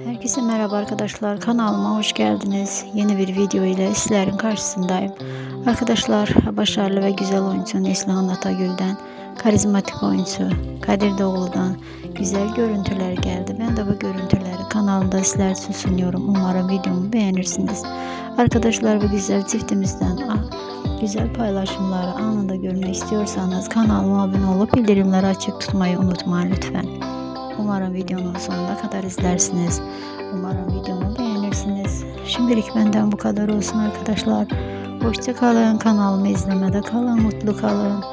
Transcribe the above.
Herkese merhaba arkadaşlar. Kanalıma hoş geldiniz. Yeni bir video ile sizlerin karşısındayım. Arkadaşlar başarılı ve güzel oyuncu Neslihan Atagül'den, karizmatik oyuncu Kadir Doğulu'dan güzel görüntüler geldi. Ben de bu görüntüleri kanalımda sizler için sunuyorum. Umarım videomu beğenirsiniz. Arkadaşlar bu güzel çiftimizden güzel paylaşımları anında görmek istiyorsanız kanalıma abone olup bildirimleri açık tutmayı unutmayın lütfen. Umarım videonun sonuna kadar izlersiniz. Umarım videomu beğenirsiniz. Şimdilik benden bu kadar olsun arkadaşlar. Hoşça kalın. Kanalımı izlemede kalın. Mutlu kalın.